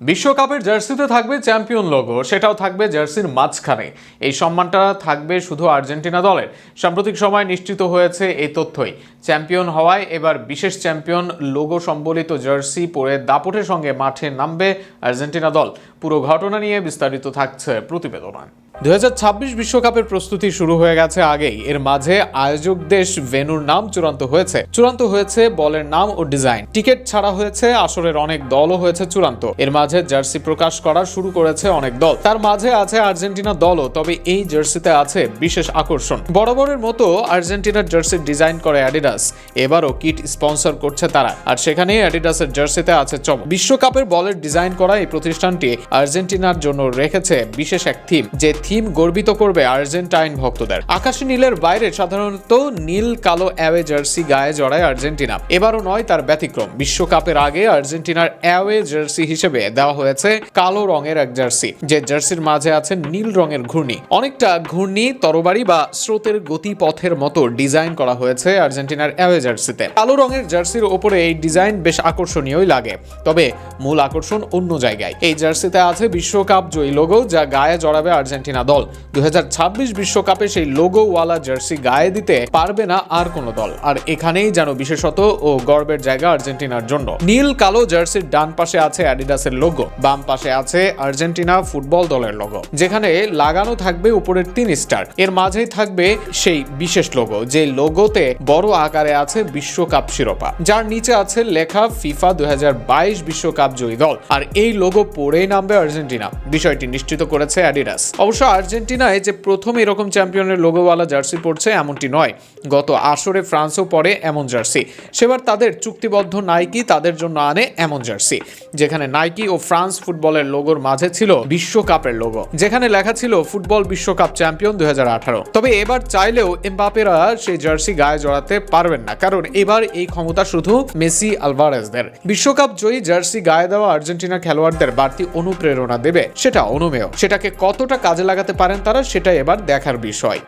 বিশ্বকাপের জার্সিতে থাকবে চ্যাম্পিয়ন লোগো, সেটাও থাকবে জার্সির মাঝখানে। এই সম্মানটা থাকবে শুধু আর্জেন্টিনা দলের। সাম্প্রতিক সময় নিশ্চিত হয়েছে এই তথ্যই। চ্যাম্পিয়ন হওয়ায় এবার বিশেষ চ্যাম্পিয়ন লোগো সম্বলিত জার্সি পরে দাপটের সঙ্গে মাঠে নামবে আর্জেন্টিনা দল। পুরো ঘটনা নিয়ে বিস্তারিত থাকছে প্রতিবেদনায় দু বিশ্বকাপের প্রস্তুতি শুরু হয়ে গেছে আগেই। এর মাঝে আয়োজক দেশ ভেনুর নাম চূড়ান্ত হয়েছে। চূড়ান্ত হয়েছে বলের নাম ও ডিজাইন। টিকিট ছাড়া হয়েছে আসরের অনেক দলও হয়েছে চূড়ান্ত। এর মাঝে জার্সি প্রকাশ করা শুরু করেছে অনেক দল। তার মাঝে আছে আর্জেন্টিনা দলও, তবে এই জার্সিতে আছে বিশেষ আকর্ষণ। বরাবরের মতো আর্জেন্টিনার জার্সির ডিজাইন করে অ্যাডিডাস। এবারও কিট স্পন্সর করছে তারা। আর সেখানে অ্যাডিডাসের জার্সিতে আছে চমক বিশ্বকাপের বলের ডিজাইন করা এই প্রতিষ্ঠানটি আর্জেন্টিনার জন্য রেখেছে বিশেষ এক থিম, যে থিম গর্বিত করবে আর্জেন্টাইন ভক্তদের। আকাশী নীলের বাইরে সাধারণত নীল, কালো, অ্যাওয়ে জার্সি গায়ে জড়ায় আর্জেন্টিনা। এবারও নয়, তার ব্যতিক্রম। বিশ্বকাপের আগে আর্জেন্টিনার অ্যাওয়ে জার্সি হিসেবে দেওয়া হয়েছে কালো রঙের এক জার্সি, যে জার্সির মাঝে আছে নীল রঙের ঘূর্ণি। অনেকটা ঘূর্ণি, তরবারি বা স্রোতের গতিপথের মতো ডিজাইন করা হয়েছে আর্জেন্টিনার অ্যাওয়ে জার্সিতে। কালো রঙের জার্সির ওপরে এই ডিজাইন বেশ আকর্ষণীয়ই লাগে। তবে মূল আকর্ষণ অন্য জায়গায়। এই জার্সিতে আছে বিশ্বকাপ জয়ী লোগো, যা গায়ে জড়াবে আর্জেন্টিনা দল। দুই বিশ্বকাপে সেই লোগোওয়ালা জার্সি গায়ে দিতে পারবে না আর কোনো দল। আর এখানেই যেন বিশেষত ও গর্বের জায়গা আর্জেন্টিনার জন্য। নীল কালো জার্সির ডান পাশে আছে অ্যাডিডাসের লোগো, বাম পাশে আছে আর্জেন্টিনা ফুটবল দলের লোগো, যেখানে লাগানো থাকবে উপরের তিন স্টার। এর মাঝেই থাকবে সেই বিশেষ লোগো, যে লোগোতে বড় আকারে আছে বিশ্বকাপ শিরোপা, যার নিচে আছে লেখা ফিফা দুই বিশ্বকাপ জয়ী দল। আর এই লোগো পরেই নামবে আর্জেন্টিনা। বিষয়টি নিশ্চিত করেছে অ্যাডিডাস। অবশ্য আর্জেন্টিনায় যে প্রথম এরকম চ্যাম্পিয়নের লোগোওয়ালা জার্সি পড়ছে এমনটি নয়। গত আসরে ফ্রান্সও পরে এমন জার্সি। সেবার তাদের চুক্তিবদ্ধ নাইকি তাদের জন্য আনে এমন জার্সি। যেখানে নাইকি ও ফ্রান্স ফুটবলের লোগোর মাঝে ছিল বিশ্বকাপের লোগো। যেখানে লেখা ছিল, ফুটবল বিশ্বকাপ চ্যাম্পিয়ন দুই হাজার আঠারো। তবে এবার চাইলেও এমবাপেরা সেই জার্সি গায়ে জড়াতে পারবেন না, কারণ এবার এই ক্ষমতা শুধু মেসি আলভারেজদের। বিশ্বকাপ জয়ী জার্সি গায়ে দেওয়া আর্জেন্টিনা খেলোয়াড়দের বাড়তি অনুপ্রেরণা দেবে, সেটা অনুমেয়। সেটাকে কতটা কাজে লাগাতে পারেন তারা সেটা এবার দেখার বিষয়।